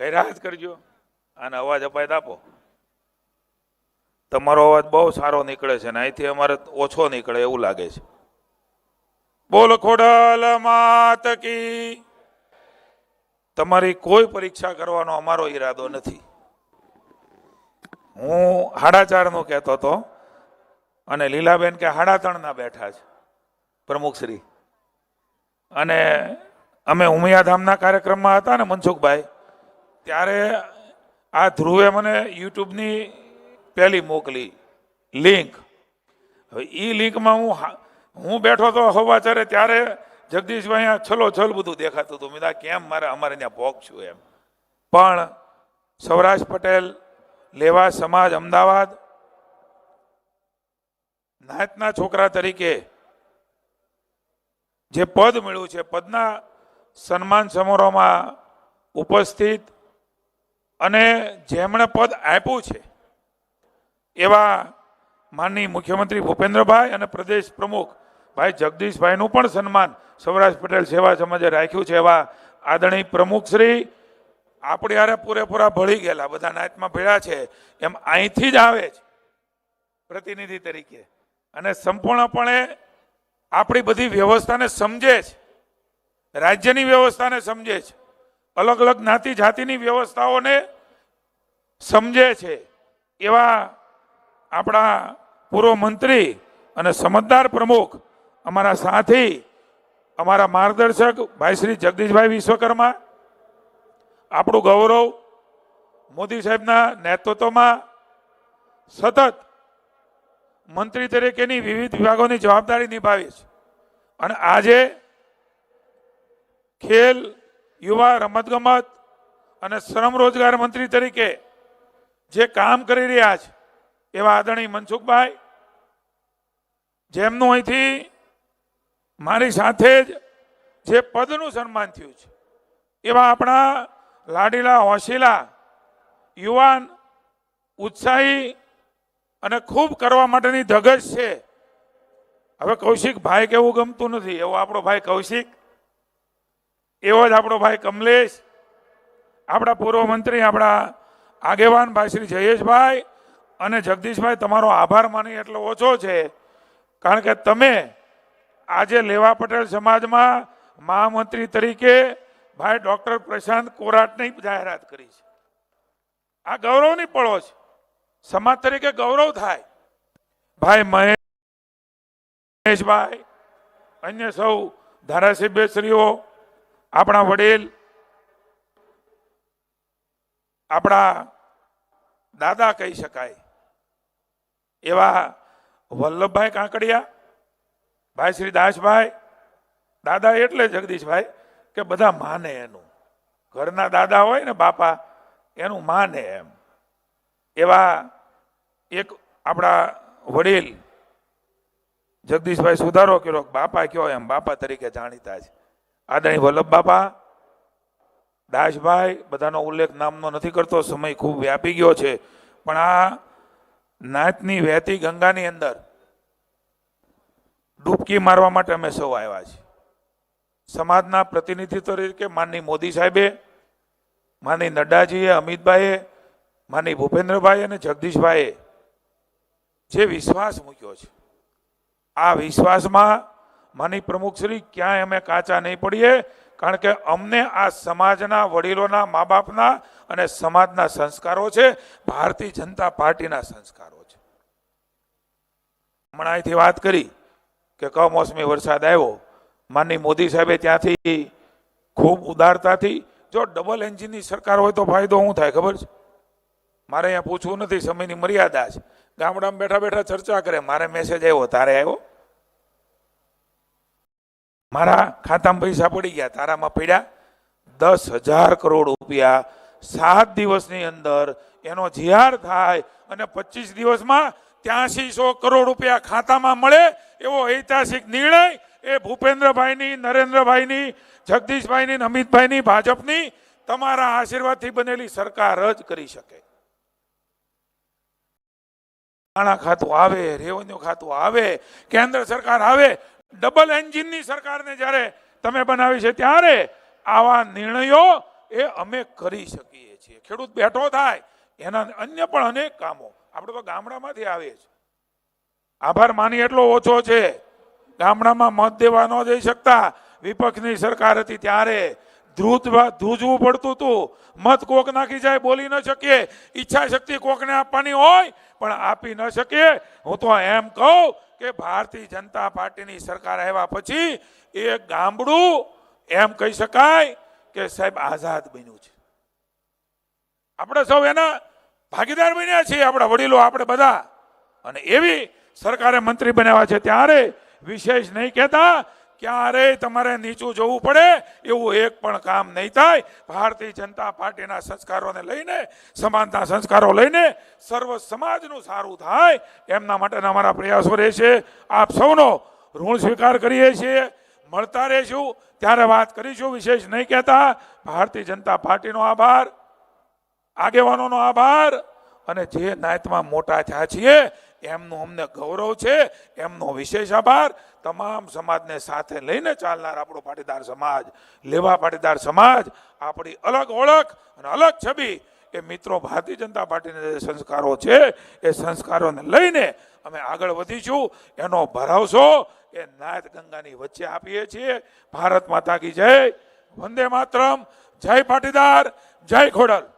કઈ રાહત કરજો. આને અવાજ અપાય તો આપો. તમારો અવાજ બહુ સારો નીકળે છે ને અહીંથી અમારે ઓછો નીકળે એવું લાગે છે. બોલ ખોડલ માત કી. તમારી કોઈ પરીક્ષા કરવાનો અમારો ઈરાદો નથી. હું હાડા ચારનો કહેતો હતો અને લીલાબેન કે હાડા ત્રણના બેઠા છે પ્રમુખશ્રી અને અમે ઉમિયાધામના કાર્યક્રમમાં હતા ને મનસુખભાઈ ત્યારે આ ધ્રુવે મને યુટ્યુબની પહેલી મોકલી લિંક. હવે એ લિંકમાં હું હા- બેઠો તો હવાચારે ત્યારે જગદીશભાઈ આ છલો છલ બધું દેખાતું હતું. મેં કેમ મારે, અમારે ત્યાં ભોગ છું એમ. પણ સૌરાષ્ટ્ર પટેલ, લેવા સમાજ અમદાવાદ, નાયતના છોકરા તરીકે જે પદ મળ્યું છે, પદના સન્માન સમારોહમાં ઉપસ્થિત અને જેમણે પદ આપ્યું છે, એવા માનની મુખ્યમંત્રી ભૂપેન્દ્રભાઈ અને પ્રદેશ પ્રમુખ ભાઈ જગદીશભાઈનું પણ સન્માન સૌરાષ્ટ્ર પટેલ સેવા સમાજે રાખ્યું છે, એવા આદરણીય પ્રમુખશ્રી આપણે હારે પૂરેપૂરા ભળી ગયેલા, બધા નાયતમાં ભેળા છે, એમ અહીંથી જ આવે છે, પ્રતિનિધિ તરીકે. અને સંપૂર્ણપણે આપણી બધી વ્યવસ્થાને સમજે છે, રાજ્યની વ્યવસ્થાને સમજે છે અલગ અલગ જ્ઞાતિ જાતિની વ્યવસ્થાઓને સમજે છે. એવા આપણા પૂર્વ મંત્રી અને સમજદાર પ્રમુખ અમારા સાથી, અમારા માર્ગદર્શક ભાઈ શ્રી જગદીશભાઈ વિશ્વકર્મા, આપણું ગૌરવ મોદી સાહેબના નેતૃત્વમાં સતત મંત્રી તરીકેની વિવિધ વિભાગોની જવાબદારી નિભાવી છે અને આજે ખેલ, યુવા, રમતગમત અને શ્રમ રોજગાર મંત્રી તરીકે જે કામ કરી રહ્યા છે, એવા આદરણીય મનસુખભાઈ, જેમનું અહીંથી મારી સાથે જ જે પદનું સન્માન થયું છે, એવા આપણા લાડીલા હોશીલા યુવાન ઉત્સાહી અને ખૂબ કરવા માટેની ધગજ છે. હવે કૌશિક ભાઈ કેવું ગમતું નથી, એવો આપણો ભાઈ કૌશિક, એવો જ આપણો ભાઈ કમલેશ, આપણા પૂર્વ મંત્રી, આપણા આગેવાન ભાઈ શ્રી જયેશભાઈ અને જગદીશભાઈ, તમારો આભાર માની એટલો ઓછો છે. કારણ કે તમે આજે લેવા પટેલ સમાજમાં મહામંત્રી તરીકે ભાઈ ડોક્ટર પ્રશાંત કોરાટની જાહેરાત કરી છે. આ ગૌરવની પળો છે. સમાજ તરીકે ગૌરવ થાય. ભાઈ મહેશભાઈ, અન્ય સૌ ધારાસભ્યશ્રીઓ, આપણા વડીલ આપણા દાદા કહી શકાય. એવા વલ્લભભાઈ કાંકડિયા, ભાઈ શ્રી દાસભાઈ, દાદા એટલે જગદીશભાઈ, કે બધા માને એનું. ઘરના દાદા હોય ને બાપા, એનું માને એમ. એવા એક આપણા વડીલ જગદીશભાઈ સુધારો કર્યો બાપા કયો એમ, બાપા તરીકે જાણીતા છે. આદરણી વલ્લભ બાપા દાસભાઈ બધાનો ઉલ્લેખ નામનો નથી કરતો, સમય ખૂબ વ્યાપી ગયો છે. પણ આ નાતની વહેતી ગંગાની અંદર ડૂબકી મારવા માટે અમે સૌ આવ્યા છીએ. સમાજના પ્રતિનિધિત્વ તરીકે માનની મોદી સાહેબે, માની નડ્ડાજીએ, અમિતભાઈએ, માની ભૂપેન્દ્રભાઈ અને જગદીશભાઈએ જે વિશ્વાસ મૂક્યો છે. આ વિશ્વાસમાં માની પ્રમુખશ્રી ક્યાંય અમે કાચા નહીં પડીએ. કારણ કે અમને આ સમાજના વડીલોના મા બાપના અને સમાજના સંસ્કારો છે, ભારતીય જનતા પાર્ટીના સંસ્કારો છે. હમણાં અહીંથી વાત કરી કે કમોસમી વરસાદ આવ્યો. માનની મોદી સાહેબે ત્યાંથી ખૂબ ઉદારતાથી, જો ડબલ એન્જિનની સરકાર હોય તો ફાયદો શું થાય ખબર છે? મારે અહીંયા પૂછવું નથી, સમયની મર્યાદા છે. ગામડામાં બેઠા બેઠા ચર્ચા કરે, મારે મેસેજ આવ્યો, તારે આવ્યો? મારા ખાતામાં પૈસા પડી ગયા, તારામાં પડ્યા દસ હજાર કરોડ રૂપિયા. સાત દિવસની અંદર એનો જીઆર થાય અને પચીસ દિવસમાં ત્યાંસી સો કરોડ રૂપિયા ખાતામાં મળે એવો ઐતિહાસિક નિર્ણય એ ભૂપેન્દ્રભાઈની, નરેન્દ્રભાઈની, જગદીશભાઈની, અમિતભાઈની, ભાજપની તમારા આશીર્વાદથી બનેલી સરકાર જ કરી શકે. નાણાં ખાતું આવે, રેવન્યુ ખાતું આવે, કેન્દ્ર સરકાર આવે ડબલ એન્જિનની સરકારને જ્યારે તમે બનાવી છે ત્યારે આવા નિર્ણયો એ અમે કરી શકીએ છીએ. ખેડૂત બેઠો થાય, એના અન્ય પણ અનેક કામો. આપણે તો ગામડામાંથી આવીએ છીએ. આભાર માની એટલો ઓછો છે. ગામડામાં મત દેવા ન જઈ શકતા. વિપક્ષની સરકાર હતી ત્યારે ધ્રુત ધ્રુજવું પડતું હતું. મત કોક નાખી જાય બોલી ન શકીએ. ઈચ્છા શક્તિ કોકને આપવાની હોય, પણ આપી ન શકીએ. હું તો એમ કહું કે ભારતીય જનતા પાર્ટીની સરકાર આવ્યા પછી એ ગામડું એમ કહી શકાય કે સાહેબ આઝાદ બન્યું છે. આપણે સૌ એના ભાગીદાર બન્યા છીએ, આપણા વડીલો, આપણે બધા. અને એવી સરકારે મંત્રી બનાવ્યા છે ત્યારે વિશેષ નહીં કહેતા ક્યારેય તમારે નીચું જવું પડે? એવું એક પણ કામ નહીં થાય. ભારતીય જનતા પાર્ટીના સંસ્કારોને લઈને સમાનતા સંસ્કારો લઈને સર્વ સમાજનું સારું થાય. એમના માટેના અમારા પ્રયાસો રહેશે આપ સૌનો ઋણ સ્વીકાર કરીએ છીએ. મળતા રહીશું. ત્યારે વાત કરીશું. વિશેષ નહીં કહેતા. ભારતીય જનતા પાર્ટીનો આભાર. આગેવાનોનો આભાર. અને જે નાયતમાં મોટા થયા છીએ એમનું અમને ગૌરવ છે, એમનો વિશેષ આભાર. તમામ સમાજને સાથે લઈને ચાલનાર આપણો પાટીદાર સમાજ, લેવા પાટીદાર સમાજ, આપણી અલગ ઓળખ અને અલગ છબી એ મિત્રો ભારતીય જનતા પાર્ટીના જે સંસ્કારો છે, એ સંસ્કારોને લઈને અમે આગળ વધીશું. એનો ભરાવશો એ નાયત ગંગાની વચ્ચે આપીએ છીએ. ભારત માતા કી જય. વંદે માતરમ. જય પાટીદાર. જય ખોડલ.